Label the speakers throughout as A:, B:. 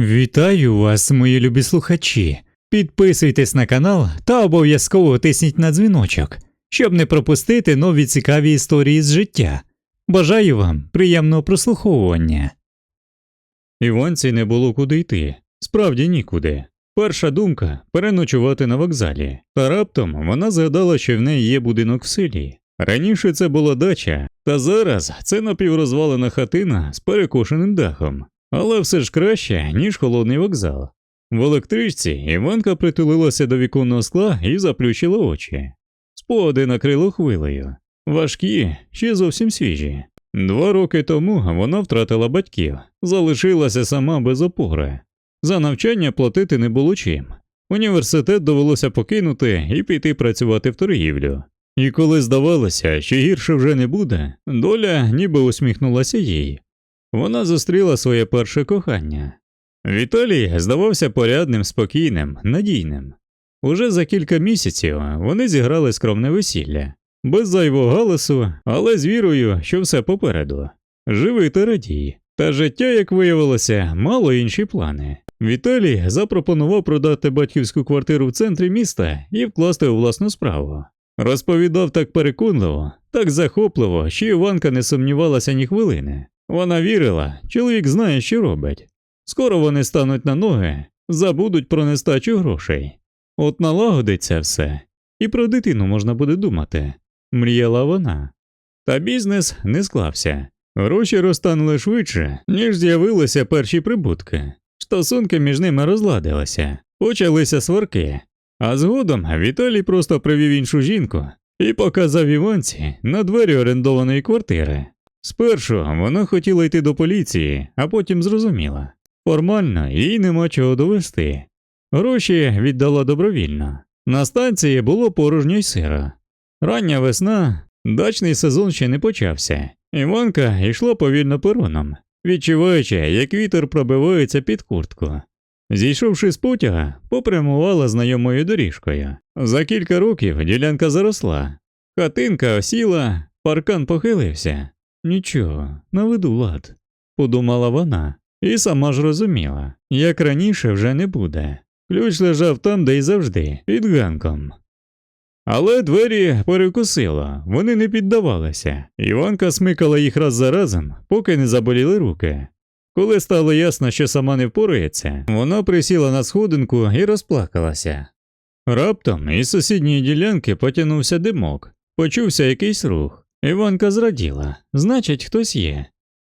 A: Вітаю вас, мої любі слухачі. Підписуйтесь на канал та обов'язково тисніть на дзвіночок, щоб не пропустити нові цікаві історії з життя. Бажаю вам приємного прослуховування. Іванці не було куди йти, справді нікуди. Перша думка переночувати на вокзалі, та раптом вона згадала, що в неї є будинок в селі. Раніше це була дача, та зараз це напіврозвалена хатина з перекошеним дахом, але все ж краще, ніж холодний вокзал. В електричці Іванка притулилася до віконного скла і заплющила очі. Спогади накрило хвилею. Важкі, ще зовсім свіжі. Два роки тому вона втратила батьків, залишилася сама без опори. За навчання платити не було чим. Університет довелося покинути і піти працювати в торгівлю. І коли здавалося, що гірше вже не буде, доля ніби усміхнулася їй. Вона зустріла своє перше кохання. Віталій здавався порядним, спокійним, надійним. Уже за кілька місяців вони зіграли скромне весілля, без зайвого галасу, але з вірою, що все попереду. Живий та радій. Та життя, як виявилося, мало інші плани. Віталій запропонував продати батьківську квартиру в центрі міста і вкласти у власну справу. Розповідав так переконливо, так захопливо, що Іванка не сумнівалася ні хвилини. Вона вірила, чоловік знає, що робить. Скоро вони стануть на ноги, забудуть про нестачу грошей. От налагодиться все, і про дитину можна буде думати, мріяла вона. Та бізнес не склався. Гроші розтанули швидше, ніж з'явилися перші прибутки. Стосунки між ними розладилися, почалися сварки. А згодом Віталій просто привів іншу жінку і показав Іванці на двері орендованої квартири. Спершу вона хотіла йти до поліції, а потім зрозуміла. Формально їй нема чого довести. Гроші віддала добровільно. На станції було порожньо й сиро. Рання весна, дачний сезон ще не почався. Іванка йшла повільно пероном, відчуваючи, як вітер пробивається під куртку. Зійшовши з потяга, попрямувала знайомою доріжкою. За кілька років ділянка заросла. Хатинка осіла, паркан похилився. Нічого, наведу лад, подумала вона, і сама ж розуміла, як раніше вже не буде. Ключ лежав там, де й завжди, під ганком. Але двері перекусило, вони не піддавалися. Іванка смикала їх раз за разом, поки не заболіли руки. Коли стало ясно, що сама не впорається, вона присіла на сходинку і розплакалася. Раптом із сусідньої ділянки потягнувся димок, почувся якийсь рух. Іванка зраділа, значить, хтось є.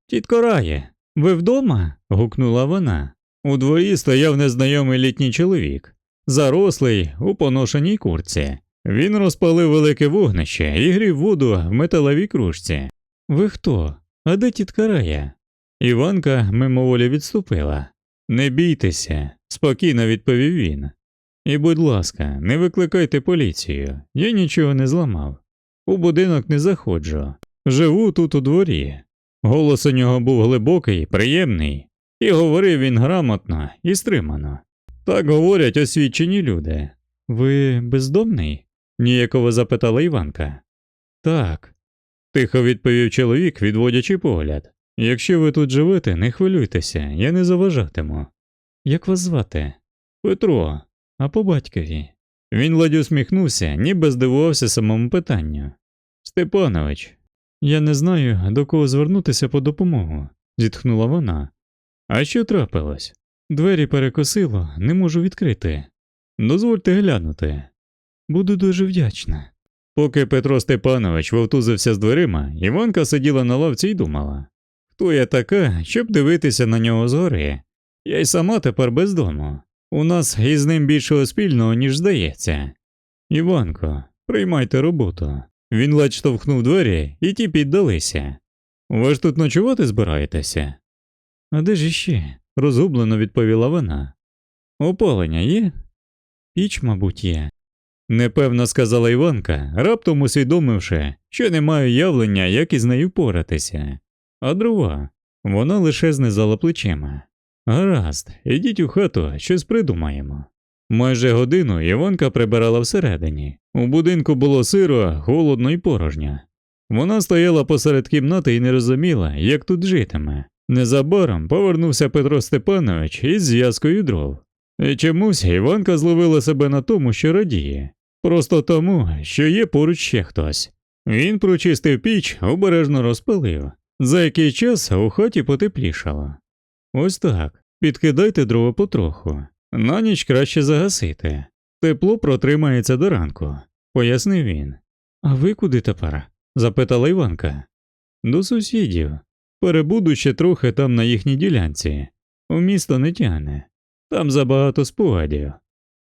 A: Тітко Рає, ви вдома? гукнула вона. У дворі стояв незнайомий літній чоловік, зарослий у поношеній курці. Він розпалив велике вогнище і грів воду в металевій кружці. Ви хто? А де тітка Рая? Іванка мимоволі відступила. Не бійтеся, спокійно відповів він. І, будь ласка, не викликайте поліцію, я нічого не зламав. У будинок не заходжу. Живу тут у дворі. Голос у нього був глибокий, приємний, і говорив він грамотно і стримано. Так говорять освічені люди. Ви бездомний? ніяково запитала Іванка. Так, тихо відповів чоловік, відводячи погляд. Якщо ви тут живете, не хвилюйтеся, я не заважатиму. Як вас звати? Петро, а по батькові. Він ледь усміхнувся, ніби здивувався самому питанню. Степанович, я не знаю, до кого звернутися по допомогу, зітхнула вона. А що трапилось? Двері перекосило, не можу відкрити. Дозвольте глянути. Буду дуже вдячна. Поки Петро Степанович вовтузився з дверима, Іванка сиділа на лавці і думала хто я така, щоб дивитися на нього згори? Я й сама тепер без дому. У нас із ним більшого спільного, ніж здається. Іванко, приймайте роботу. Він ледь штовхнув двері, і ті піддалися. Ви ж тут ночувати збираєтеся? А де ж іще? розгублено відповіла вона. Опалення є? Піч, мабуть, є. Непевно сказала Іванка, раптом усвідомивши, що не маю явлення, як із нею поратися. А дрова, вона лише знизала плечима. Гаразд, ідіть у хату, щось придумаємо. Майже годину Іванка прибирала всередині. У будинку було сиро, холодно і порожньо. Вона стояла посеред кімнати і не розуміла, як тут житиме. Незабаром повернувся Петро Степанович із зв'язкою дров. І чомусь Іванка зловила себе на тому, що радіє, просто тому, що є поруч ще хтось. Він прочистив піч, обережно розпалив. За який час у хаті потеплішало. Ось так, підкидайте дрова потроху, на ніч краще загасити. Тепло протримається до ранку, пояснив він. А ви куди тепер? запитала Іванка. До сусідів. Перебуду ще трохи там на їхній ділянці. У місто не тягне. Там забагато спогадів.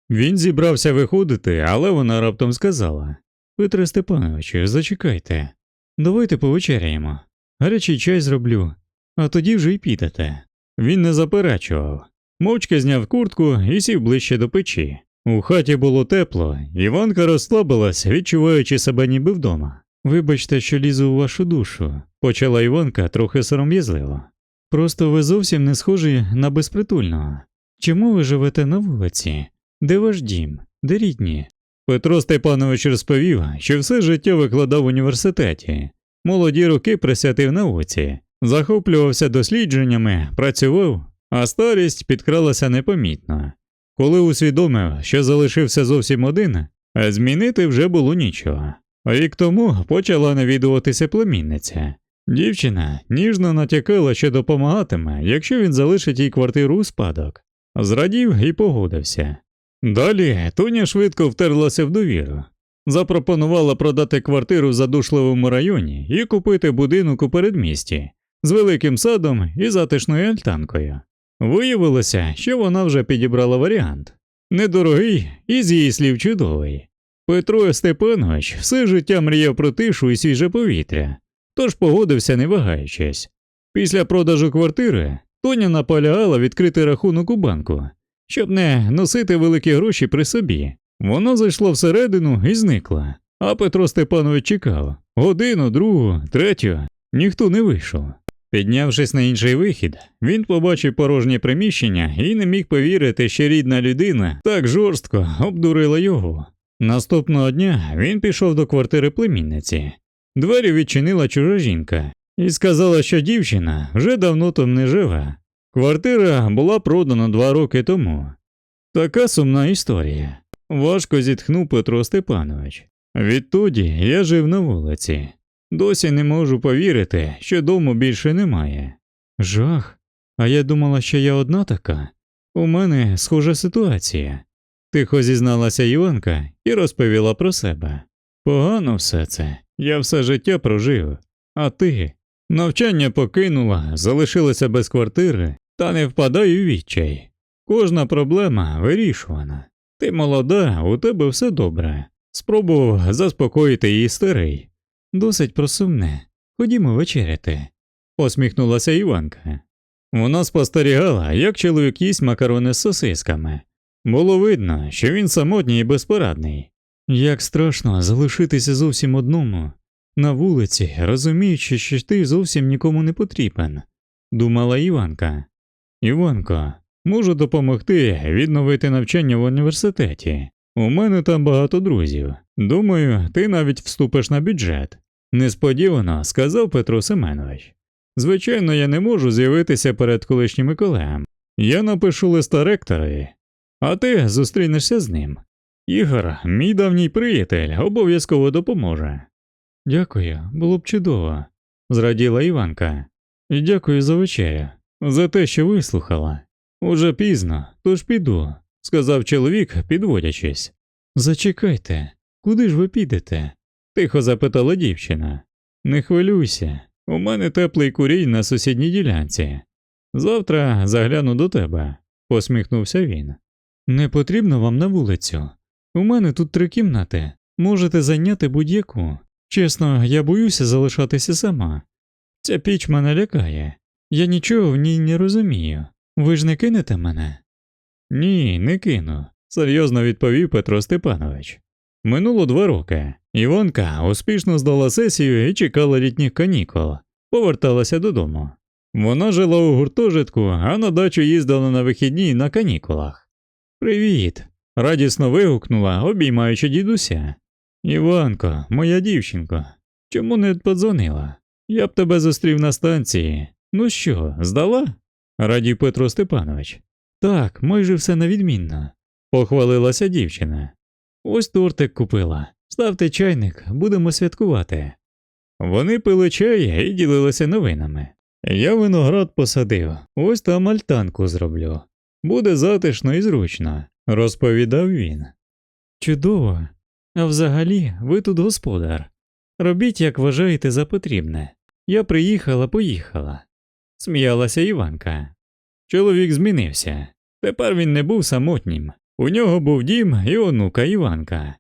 A: Він зібрався виходити, але вона раптом сказала Петре Степановичу, зачекайте, давайте повечеряємо. Гарячий чай зроблю, а тоді вже й підете. Він не заперечував. Мовчки зняв куртку і сів ближче до печі. У хаті було тепло, Іванка розслабилась, відчуваючи себе ніби вдома. Вибачте, що лізу у вашу душу, почала Іванка трохи сором'язливо. Просто ви зовсім не схожі на безпритульного. Чому ви живете на вулиці? Де ваш дім? Де рідні? Петро Степанович розповів, що все життя викладав в університеті, молоді роки присвятив науці, захоплювався дослідженнями, працював, а старість підкралася непомітно. Коли усвідомив, що залишився зовсім один, змінити вже було нічого. Рік тому почала навідуватися племінниця. Дівчина ніжно натякала, що допомагатиме, якщо він залишить їй квартиру у спадок. Зрадів і погодився. Далі Тоня швидко втерлася в довіру. Запропонувала продати квартиру в задушливому районі і купити будинок у передмісті з великим садом і затишною альтанкою. Виявилося, що вона вже підібрала варіант недорогий і з її слів чудовий. Петро Степанович все життя мріяв про тишу і свіже повітря, тож погодився, не вагаючись. Після продажу квартири Тоня наполягала відкрити рахунок у банку, щоб не носити великі гроші при собі. Воно зайшло всередину і зникло, а Петро Степанович чекав годину, другу, третю, ніхто не вийшов. Піднявшись на інший вихід, він побачив порожнє приміщення і не міг повірити, що рідна людина так жорстко обдурила його. Наступного дня він пішов до квартири племінниці. Двері відчинила чужа жінка і сказала, що дівчина вже давно там не живе. Квартира була продана два роки тому. Така сумна історія. Важко зітхнув Петро Степанович. Відтоді я жив на вулиці. Досі не можу повірити, що дому більше немає. Жах. А я думала, що я одна така. У мене схожа ситуація. Тихо зізналася Іванка і розповіла про себе. Погано все це, я все життя прожив, а ти навчання покинула, залишилася без квартири, та не впадай у відчай. Кожна проблема вирішувана. Ти молода, у тебе все добре. Спробував заспокоїти її старий. Досить просумне. Ходімо вечеряти, посміхнулася Іванка. Вона спостерігала, як чоловік їсть макарони з сосисками. Було видно, що він самотній і безпорадний. Як страшно залишитися зовсім одному, на вулиці, розуміючи, що ти зовсім нікому не потрібен, думала Іванка. Іванко, можу допомогти відновити навчання в університеті. У мене там багато друзів. Думаю, ти навіть вступиш на бюджет. Несподівано сказав Петро Семенович. Звичайно, я не можу з'явитися перед колишніми колегами. Я напишу листа ректорові, а ти зустрінешся з ним. Ігор, мій давній приятель, обов'язково допоможе. Дякую, було б чудово, зраділа Іванка. І дякую за вечерю, за те, що вислухала. Уже пізно, тож піду, сказав чоловік, підводячись. Зачекайте, куди ж ви підете? Тихо запитала дівчина. Не хвилюйся, у мене теплий курій на сусідній ділянці. Завтра загляну до тебе, посміхнувся він. Не потрібно вам на вулицю. У мене тут три кімнати, можете зайняти будь-яку. Чесно, я боюся залишатися сама. Ця піч мене лякає, я нічого в ній не розумію. Ви ж не кинете мене? Ні, не кину, серйозно відповів Петро Степанович. Минуло два роки. Іванка успішно здала сесію і чекала літніх канікул, поверталася додому. Вона жила у гуртожитку, а на дачу їздила на вихідні на канікулах. Привіт! радісно вигукнула, обіймаючи дідуся. Іванко, моя дівчинко, чому не подзвонила? Я б тебе зустрів на станції. Ну що, здала? радів Петро Степанович. Так, майже все навідмінно, похвалилася дівчина. Ось тортик купила. Ставте чайник, будемо святкувати. Вони пили чай і ділилися новинами. Я виноград посадив, ось там альтанку зроблю. Буде затишно і зручно, розповідав він. Чудово. А взагалі, ви тут господар. Робіть, як вважаєте за потрібне. Я приїхала, поїхала. Сміялася Іванка. Чоловік змінився. Тепер він не був самотнім. У нього був дім і онука Іванка.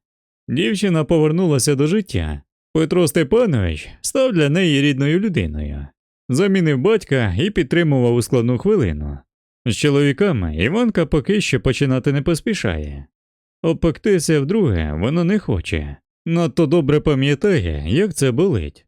A: Дівчина повернулася до життя. Петро Степанович став для неї рідною людиною. Замінив батька і підтримував у складну хвилину. З чоловіками Іванка поки що починати не поспішає. Опектися вдруге вона не хоче, надто добре пам'ятає, як це болить.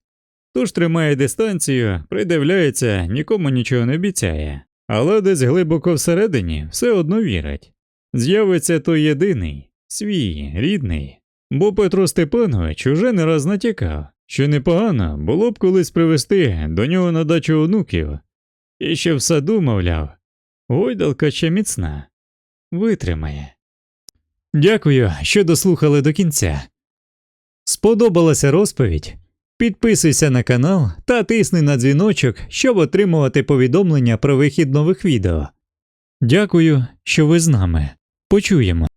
A: Тож тримає дистанцію, придивляється, нікому нічого не обіцяє, але десь глибоко всередині все одно вірить. З'явиться той єдиний, свій, рідний. Бо Петро Степанович уже не раз натякав, що непогано було б колись привезти до нього на дачу онуків, і ще в саду, мовляв, гойдалка ще міцна, витримає. Дякую, що дослухали до кінця. Сподобалася розповідь? Підписуйся на канал та тисни на дзвіночок, щоб отримувати повідомлення про вихід нових відео. Дякую, що ви з нами. Почуємо.